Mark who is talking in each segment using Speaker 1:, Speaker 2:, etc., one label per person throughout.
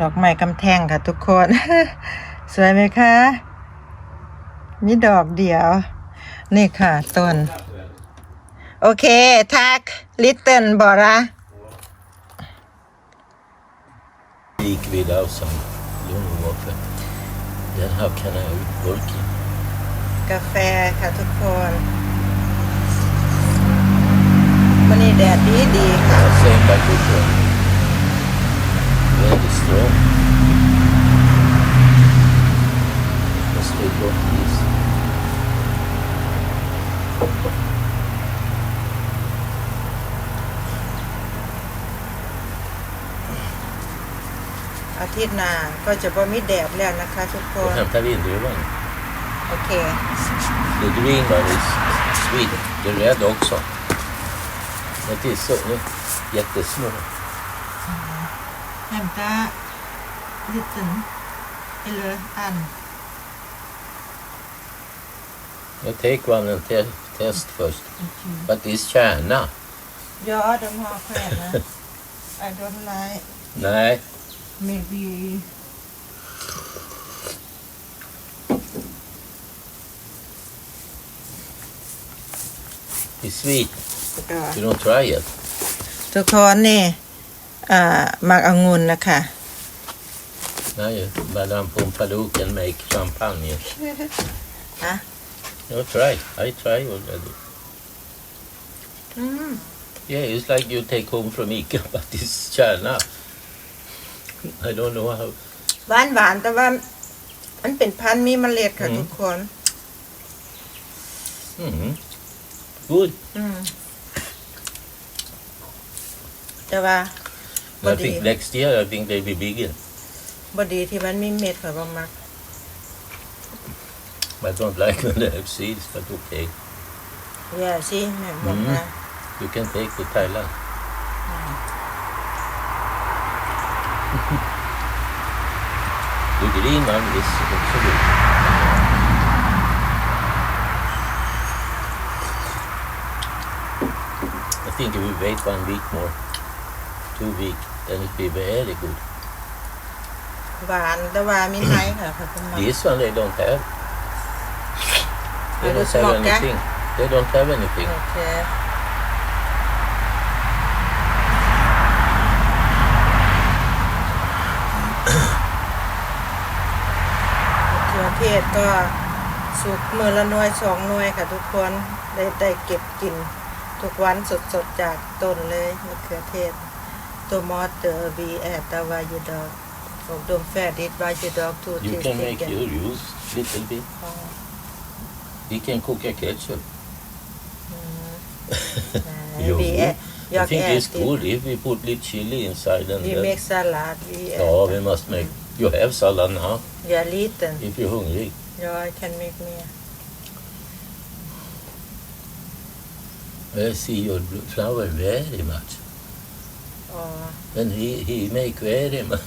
Speaker 1: ดอกไม้กำแทงค่ะทุกคน สวยไหมคะ มีดอกเดียว นี่ค่ะต้น โอเค ทัก ลิตเติ้ลบอระ
Speaker 2: gick vid som lungvapen. Den här kan jag ut burken.
Speaker 1: กาแฟค่ะทุกคนวันนี้แดดดีดีๆค่ะ
Speaker 2: Jag ser bara på den. Väldigt strong. Jag slår bort is.
Speaker 1: อาทิตย์หน้าก็จะบ่มีแดดแล้วนะคะทุกค
Speaker 2: Då
Speaker 1: น
Speaker 2: hämtar vi druvan.
Speaker 1: โอเค
Speaker 2: The green one is sweet. The red också. Men det är så nu, jättesmå.
Speaker 1: แฮมตาลิตเติ้ลเอเลอัน
Speaker 2: Jag take one and te test first. But it's kärna.
Speaker 1: Ja, de har stjärna. I don't like
Speaker 2: Nej,
Speaker 1: maybe
Speaker 2: it's sweet.
Speaker 1: ก็
Speaker 2: You don't try it.
Speaker 1: ทุกคนนี่อ่า มักองุ่นนะคะ
Speaker 2: Nej, Madame Pompadour can make champagne.
Speaker 1: ฮะ
Speaker 2: No, try. I try already.
Speaker 1: อืม
Speaker 2: Yeah, it's like you take home from Ica, but it's China. I don't know how.
Speaker 1: หวานหวานๆแต่ว่ามันเป็นพันธุ์มีเมล็ดค่ะ
Speaker 2: อืม
Speaker 1: ทุกคน
Speaker 2: Mm. Good.
Speaker 1: อืมแต่ว่า
Speaker 2: I
Speaker 1: What do
Speaker 2: think
Speaker 1: you-
Speaker 2: next year I think they'll be bigger.
Speaker 1: บดีที่มันมีเม็ดค่ะประมาณ
Speaker 2: I don't like when they have seeds, but okay.
Speaker 1: แย่สิแม่บอก
Speaker 2: อืม
Speaker 1: นะ
Speaker 2: You can take to Thailand. the green one is also good. I think if we wait one week more, Two week, then it will be very good.
Speaker 1: หวานแต่ว่ามีไนค่ะค่ะประมาณ
Speaker 2: This one they don't have. They
Speaker 1: Ah,
Speaker 2: don't
Speaker 1: the
Speaker 2: have
Speaker 1: smoke, eh?
Speaker 2: anything. They don't have anything.
Speaker 1: โอเค มะเขือเทศก็สุกมือละหน่วยสองหน่วยค่ะทุกคนได้ได้เก็บกิน ทุกวันสดๆจากต้นเลยมะเขือเทศ ตัวมอสเตอร์บีแอดตาวายูดอกของดมแฟดิดวายูดอกทู
Speaker 2: You
Speaker 1: ทิส
Speaker 2: can
Speaker 1: ติ
Speaker 2: make
Speaker 1: กัน
Speaker 2: your juice little bit. We can cook a ketchup.
Speaker 1: บี
Speaker 2: Jo,
Speaker 1: แอดยอ
Speaker 2: I
Speaker 1: ก
Speaker 2: think
Speaker 1: แอด
Speaker 2: it's good if we put little chili inside and
Speaker 1: วี
Speaker 2: then-
Speaker 1: เมกซาลาดวีแอด
Speaker 2: Ja, vi måste make... You have salad now
Speaker 1: อย่าลีตัน
Speaker 2: if you're hungry.
Speaker 1: ยอ I can make me
Speaker 2: I see your bl- flower very much.
Speaker 1: อ๋อ
Speaker 2: And he, he make very much.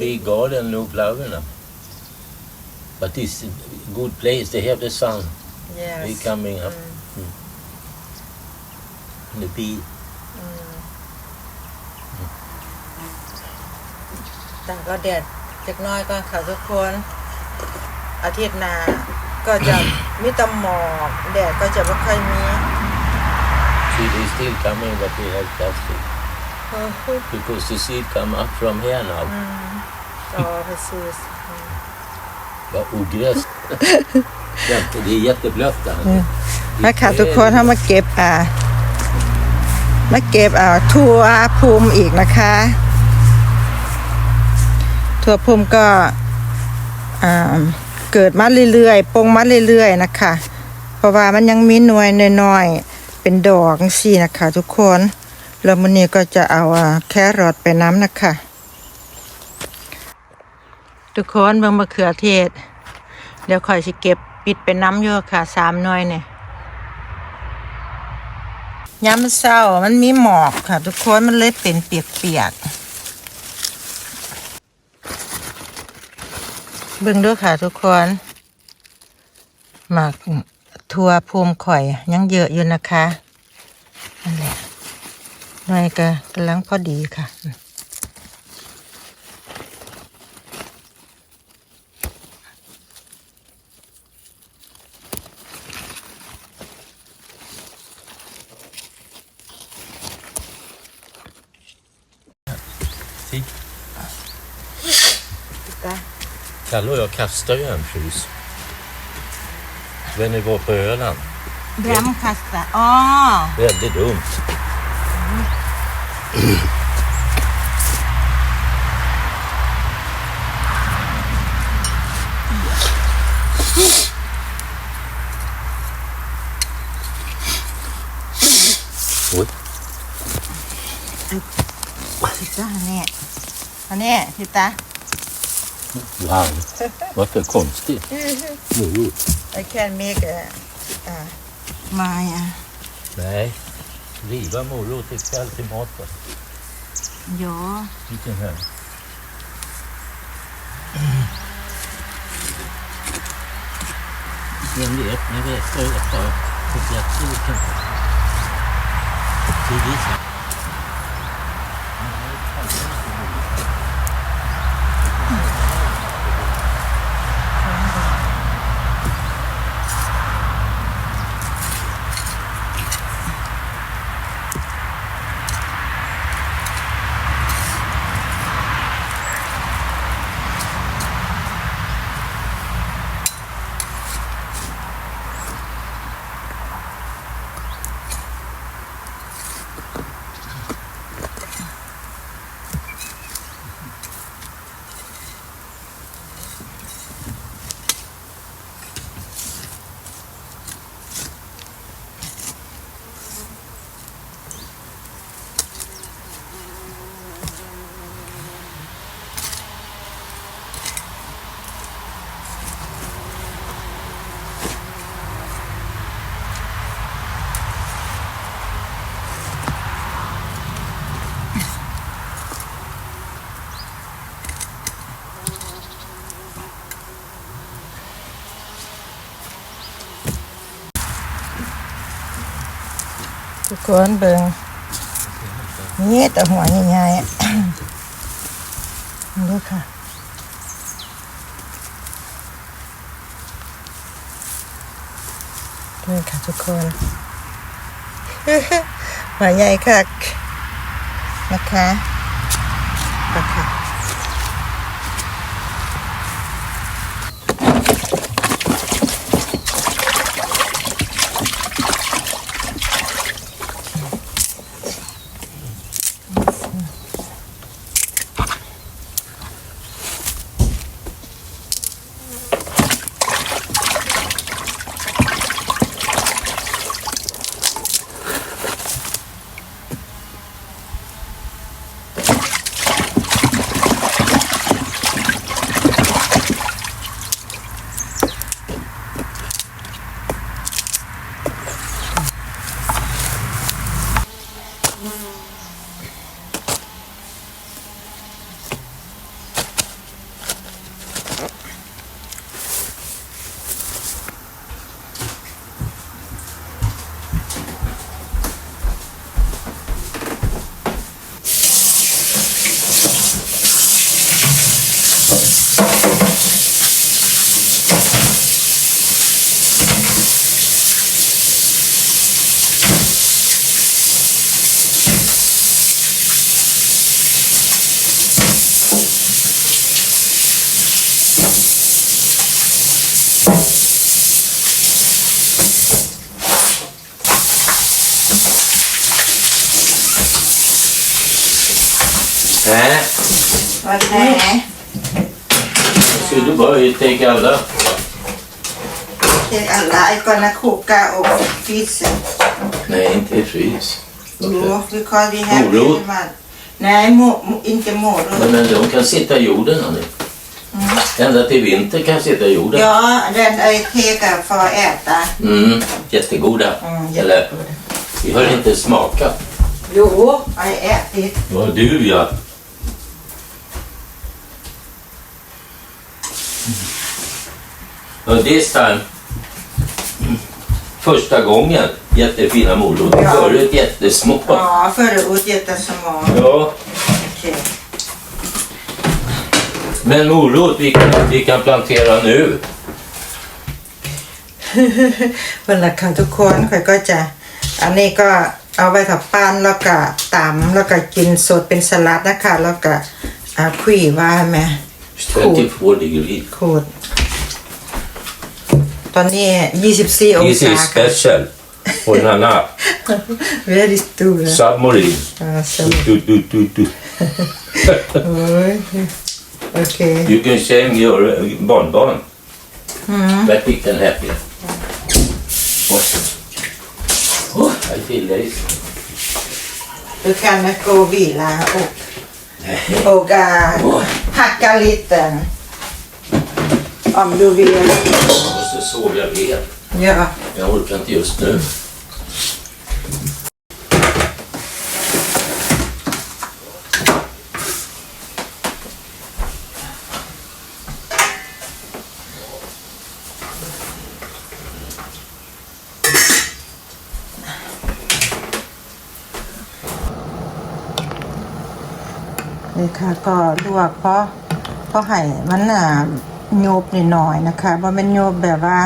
Speaker 2: Big garden, no flower now. But it's a good place. They have the sun.
Speaker 1: yes
Speaker 2: They coming up.
Speaker 1: อืม
Speaker 2: The bee.
Speaker 1: อืมแต่ก็แดดเล็กน้อยก่อนค่ะทุกคน อาทิตย์หน้าก็จะมีแตหมอกแดดก็จะไม่ค่อยมี
Speaker 2: See, they still coming, but they have plastic.
Speaker 1: เออ
Speaker 2: Because the seed come up from here now.
Speaker 1: อืมอ๋อ precis
Speaker 2: Vad ogräs. Jätte, det är jätteblött där.
Speaker 1: มาค่ะทุกคนถ้ามาเก็บอ่ามาเก็บอ่าทั่วภูมิอีกนะคะ ทั่วภูมิก็อ่าเกิดมาเรื่อยๆปงมาเรื่อยๆนะคะ เพราะว่ามันยังมีหน่วยน้อยๆเป็นดอกสินะคะ ทุกคน แล้วมื้อนี้ก็จะเอาแครอทไปน้ำนะคะ ทุกคนบิ่งมะเขือเทศ เดี๋ยวค่อยสิเก็บปิดไปน้ำเยอะค่ะสามน่วยเนี่ยยามมันเศร้ามันมีหมอกค่ะ ทุกคนมันเลยเป็นเปียกๆเบิ่งด้วยค่ะทุกคนหมากทัวภูมิข่อยยังเยอะอยู่นะคะนั่นแหละ หน่อยก็กำลังพอดีค่ะ
Speaker 2: Kalle och jag kastade ju en fris. När ni var på Öland.
Speaker 1: Vem kastade? Ah! Väldigt dumt. สตาอ๋อ
Speaker 2: Väldigt dumt. Oj.
Speaker 1: titta han är han är titta
Speaker 2: Wow. Vad för konstigt. Morot.
Speaker 1: I can make a uh, my uh,
Speaker 2: Nej. Riva morot är kväll till maten.
Speaker 1: ja
Speaker 2: Vilken här? Vem vet, jag vet vad jag. Chokladsylten. Det är det
Speaker 1: กคนเบิงนี่แต่หัวใหญ่ๆอะดูค่ะนี่ค่ะทุกคนหัวใหญ่ค่ะนะคะ So you do
Speaker 2: ba? You alla? Take alla.
Speaker 1: Jag kan koka och frysa.
Speaker 2: Nej, inte i frys. Morot?
Speaker 1: Nej, mo, mo, inte morot.
Speaker 2: Nej, men de kan sitta i jorden, hörni. Mm. Ända till vinter kan sitta i jorden.
Speaker 1: Ja, den är teka för att äta.
Speaker 2: Mm, jättegoda.
Speaker 1: Mm,
Speaker 2: Eller, vi har inte smakat.
Speaker 1: Jo, jag har ätit.
Speaker 2: Ja, du ja. Ja, this time. Första gången jättefina morot.
Speaker 1: Ja.
Speaker 2: Förut jättesmå.
Speaker 1: ja förut jättesmå
Speaker 2: Ja,
Speaker 1: okej
Speaker 2: men morot vi kan, vi kan plantera nu.
Speaker 1: วันละค่ะทุกคนข่อยก็จะ อันนี้ก็ เอาไว้ถับปานแล้วก็ตำแล้วก็กินสดเป็นสลัดนะคะ แล้วก็อ่าคุยว่าแม่
Speaker 2: 24 degree.
Speaker 1: ขูด ตอนนี้ 24 อง
Speaker 2: This
Speaker 1: ศา
Speaker 2: is
Speaker 1: ค่ะ
Speaker 2: special for Nana.
Speaker 1: very still นะ
Speaker 2: Submarine.
Speaker 1: อ่าส
Speaker 2: Do, do, do, do.
Speaker 1: โอ้ยโอเค
Speaker 2: You can shame your uh, barnbarn. Very and happy. Oh, I feel lazy.
Speaker 1: Du kan gå och vila och, och uh, hacka lite. Om du vill.
Speaker 2: Jag måste sova, jag vet.
Speaker 1: Ja.
Speaker 2: Jag orkar inte just nu.
Speaker 1: Ừ. นี่ค่ะก็ลวกเพราะเพราะให้มันอ่า โยบนิดหน่อยนะคะว่ามันโยบแบบว่า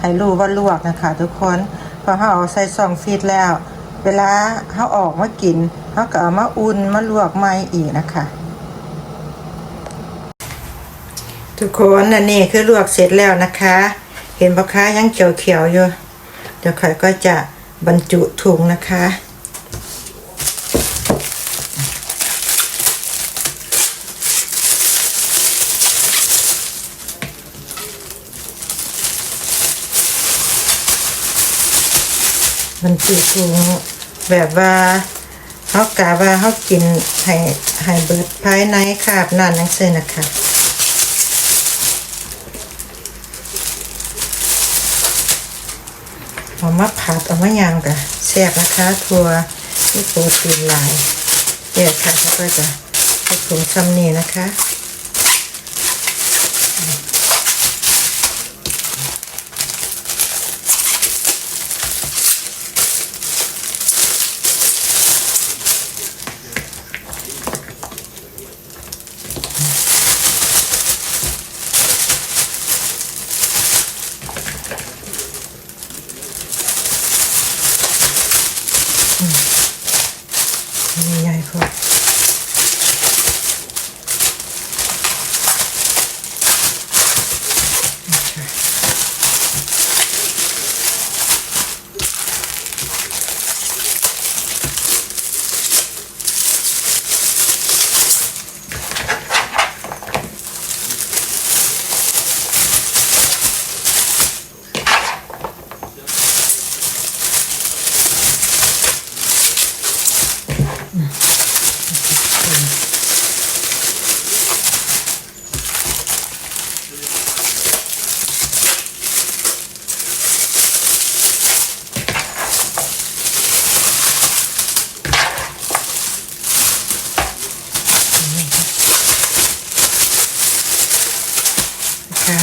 Speaker 1: ให้รู้ว่าลวกนะคะ ทุกคนพอเขาเอาใส่ซองฟีดแล้ว เวลาเขาออกมากินเขาก็เอามาอุ่นมาลวกใหม่อีกนะคะ ทุกคนอันนี้คือลวกเสร็จแล้วนะคะ เห็นปะคะยังเขียวๆอยู่เดี๋ยวข่อยก็จะบรรจุถุงนะคะ บรรจุถุงแบบว่าเขากะว่าเขากินให้ให้เบิดภายในคาบนั่นนั่นเส้นนะคะเอามาผัดเอามายำกะแซ่บนะคะทัวที่โปรตีนหลายเดี๋ยวค่ะแล้วก็จะใส่ถุงซ้ำนี่นะคะ นี่ใหญ่พอนะคะ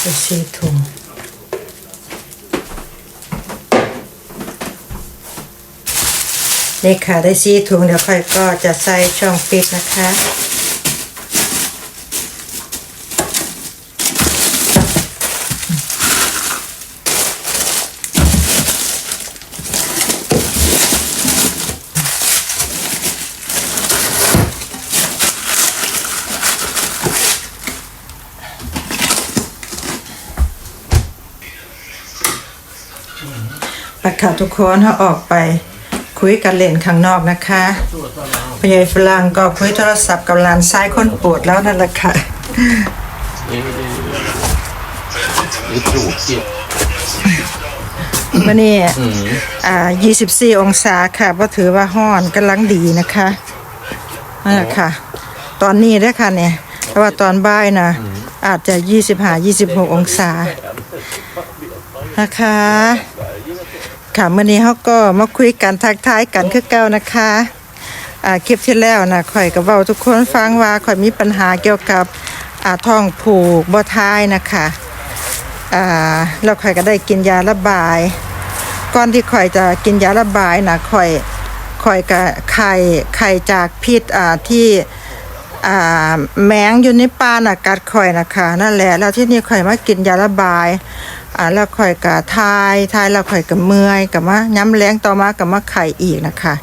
Speaker 1: ไปซีถุง นี่ค่ะได้ซีถุงเดี๋ยวค่อยก็จะใส่ช่องฟิตนะคะไปค่ะทุกคนเขาออกไป คุยกันเล่นข้างนอกนะคะพยายฝรั่งก็คุยโทรศัพท์กับหลานซ้ายคนปวดแล้วนั่นแหละค่ะมันนี่อ่า 24 องศาค่ะก็ถือว่าห้อนกำลังดีนะคะนั่นแหละค่ะ ตอนนี้ได้ค่ะเนี่ยเพราะว่าตอนบ่ายนะอาจจะ 25 26 องศานะคะ ค่ะเมื่อนี้เขาก็มาคุยกันทักทายกันคือเก่านะคะอ่าคลิปที่แล้วนะข่อยก็เว้าทุกคนฟังว่าข่อยมีปัญหาเกี่ยวกับอ่าท้องผูกบ่ทายนะคะอ่าแล้วข่อยก็ได้กินยาระบาย ก่อนที่ข่อยจะกินยาระบายนะข่อยข่อยก็ไข่ไข่จากพิษอ่าที่ อ่าแมงอยู่ในป่าน่ะกัดข่อยนะคะนั่นแหละแล้วที่นี่ข่อยมากินยาระบายอ่าแล้วข่อยก็ทายทายแล้วข่อยก็เมื่อยก็มาย้ำแรงต่อมาก็มาไข่อีกนะคะ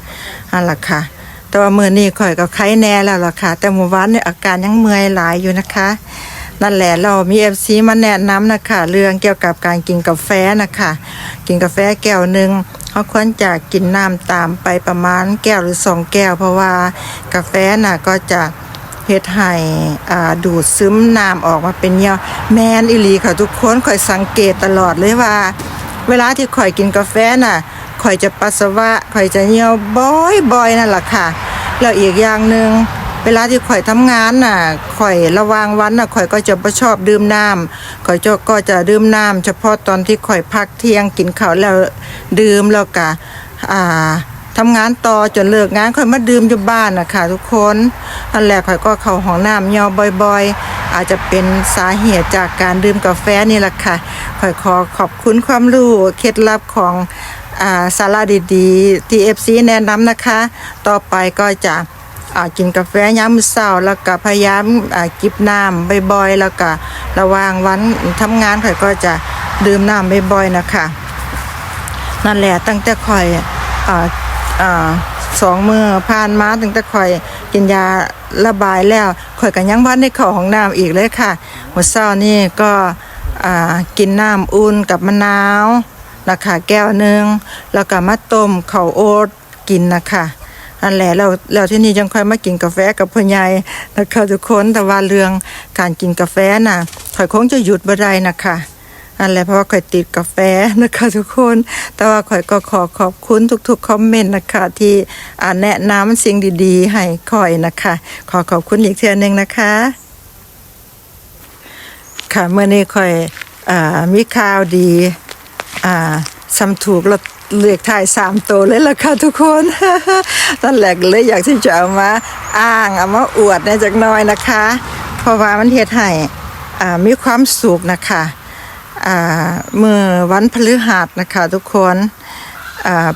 Speaker 1: นั่นละค่ะ แต่ว่ามือนี้ข่อยก็ไข้แน่แล้วล่ะค่ะ แต่เมื่วานเนี่ยอาการยังเมื่อยหลายอยู่นะคะนั่นแหละเรามี FC มาแนะนำนะคะเรื่องเกี่ยวกับการกินกาแฟนะคะกินกาแฟแก้วหนึ่งเขาควรจะกินน้ำตามไปประมาณแก้วหรือสองแก้ว เพราะว่ากาแฟน่ะก็จะ เฮ็ดให้อ่าดูดซึมน้ำออกมาเป็นเยี่ยวแมนอิลีค่ะทุกคนข่อยสังเกตตลอดเลยว่า เวลาที่ข่อยกินกาแฟน่ะข่อยจะปัสสาวะข่อยจะเหี่ยวบ่อยๆนั่นแหละค่ะแล้วอีกอย่างหนึ่งเวลาที่ข่อยทำงานน่ะข่อยระวางวันน่ะข่อยก็จะบ่ชอบดื่มน้ำข่อยจะก็จะดื่มน้ำเฉพาะตอนที่ข่อยพักเที่ยงกินข้าวแล้วดื่มแล้วก็อ่า ทำงานต่อจนเลิกงานข่อยมาดื่มอยู่บ้านน่ะค่ะทุกคนอันแรกข่อยก็เข้าห้องน้ำเหี่ยวบ่อยๆ อาจจะเป็นสาเหตุจากการดื่มกาแฟนี่แหละค่ะข่อยขอขอบคุณความรู้เคล็ดลับของอ่าสาระดีๆ TFC แนะนำนะคะ ต่อไปก็จะอ่ากินกาแฟยามมื้อเช้าแล้วก็พยายามอ่าจิบน้ำบ่อยๆ แล้วก็ระวางวันทำงานข่อยก็จะดื่มน้ำบ่อยๆนะคะ นั่นแหละตั้งแต่ข่อย อสองมือผ่านมาตั้งแต่ข่อยกินยาระบายแล้วข่อยก็ยังบ้านในเข้าห้องน้ำอีกเลยค่ะมื้อเช้านี่ก็กินน้ำอุ่นกับมะนาวนะคะแก้วหนึ่งแล้วก็มาต้มข้าวโอ๊ตกินนะคะอันแหละแล้วแล้วที่นี่จังค่อยมากินกาแฟกับพ่อใหญ่นะคะทุกคนแต่ว่าเรื่องการกินกาแฟน่ะข่อยคงจะหยุดบ่ได้นะคะ อันแหละเพราะว่าข่อยติดกาแฟนะคะทุกคน แต่ว่าข่อยก็ขอขอบคุณทุกๆคอมเมนต์นะคะที่แนะนำสิ่งดีๆ ให้ข่อยนะคะ ขอขอบคุณอีกเทื่อนึงนะคะ ค่ะเมื่อนี้ข่อยอมีข่าวดีอ่าซ้ำถูกลอตเลขท้ายสามตัวเลยล่ะค่ะทุกคนตอนแรกเลยอยากที่จะเอามาอ้างเอามาอวดในจักน้อยนะคะ เพราะว่ามันเฮ็ดให้อ่ามีความสุขนะคะ เมื่อวันพฤหัสนะคะทุกคน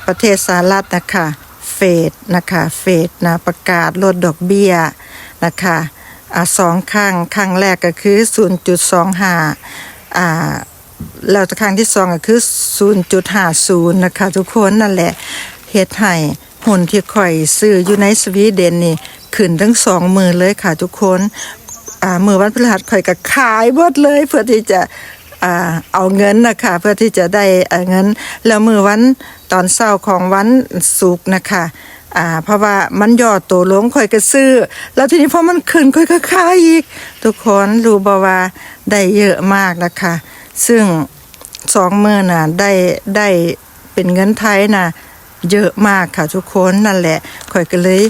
Speaker 1: ประเทศสหรัฐนะคะเฟดนะคะเฟดนะประกาศลดดอกเบี้ยนะคะอสองครั้งครั้งแรกก็คือ 0.25อ่าแล้วครั้งที่สองก็คือ 0.50 นะคะ ทุกคนนั่นแหละเฮ็ดให้หุ้นที่ข่อยซื้ออยู่ในสวีเดนนี่ขึ้นทั้งสองมือเลยค่ะทุกคนอ่ามือวันพฤหัสข่อยก็ขายเบิดเลย เพื่อที่จะ เอาเงินนะคะเพื่อที่จะได้เเงินแล้วมือวันตอนเช้าของวันศุกนะคะอ่าเพราะว่ามันย่อตัวลงข่อยก็ซื้อ แล้วทีนี้พอมันขึ้นข่อยก็ขายอีก ทุกคนรู้บ่ว่าได้เยอะมากนะคะ ซึ่งสองมือน่ะได้ได้เป็นเงินไทยน่ะเยอะมากค่ะทุกคนนั่นแหละข่อยก็เลย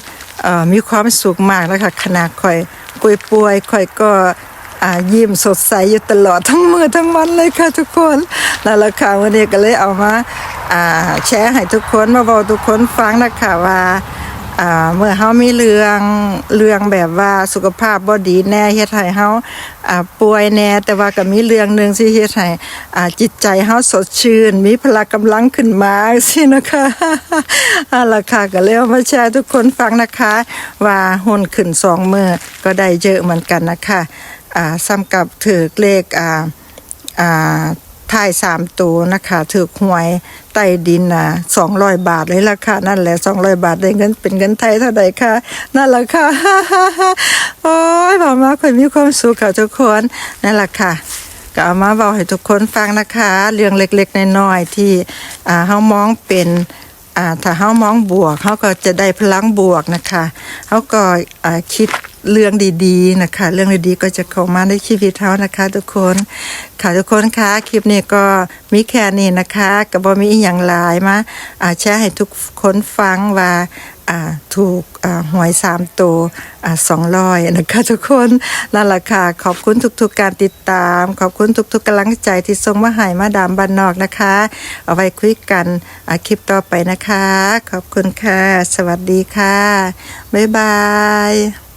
Speaker 1: เมีความสุขมากแล้วค่ะขนาดข่อยป่วยป่วยๆข่อยก็ ยิ้มสดใสอยู่ตลอดทั้งมือทั้งวันเลยค่ะทุกคนนั่นแหละค่ะวันนี้ก็เลยเอามาแชร์ให้ทุกคนมาบอกทุกคนฟังนะคะว่าเมื่อเฮามีเรื่องเรื่องแบบว่าสุขภาพบ่ดีแน่เฮ็ดให้เฮาป่วยแน่แต่ว่าก็มีเรื่องหนึ่งที่เฮ็ดให้จิตใจเฮาสดชื่น มีพละกำลังขึ้นมาสินะคะเอาล่ะค่ะก็เลยเอามาแชร์ทุกคนฟังนะคะ ว่าหุ้นขึ้นสองมือก็ได้เยอะเหมือนกันนะคะ อ่าซ้ำกับถือเลขอ่าอ่าทายสามตัวนะคะถือหวยใต้ดินน่ะสองร้อยบาทเลยล่ะค่ะนั่นแหละสองร้อยบาทได้เงินเป็นเงินไทยเท่าใดคะนั่นแหละค่ะโอ้ยบอกมาคนมีความสุขค่ะทุกคนนั่นแหละค่ะก็เอามาบอกให้ทุกคนฟังนะคะ เรื่องเล็กๆน้อยๆที่อ่าเฮามองเป็นอ่าถ้าเฮามองบวกเฮาก็จะได้พลังบวกนะคะเฮาก็อ่าคิด เรื่องดีๆนะคะ เรื่องดีๆก็จะเข้ามาในชีวิตเฮานะคะ ทุกคนค่ะทุกคนคะคลิปนี้ก็มีแค่นี้นะคะก็บ่มีอีหยังหลายมาอาแชร์ให้ทุกคนฟังว่าถูกหวยสามตัวสองร้อยนะคะทุกคนนั่นแหละค่ะขอบคุณทุกๆการติดตาม ขอบคุณทุกๆกำลังใจที่ส่งมาให้มาดามบันนอกนะคะ เอาไว้คุยกันคลิปต่อไปนะคะ ขอบคุณค่ะ สวัสดีค่ะ บ๊ายบาย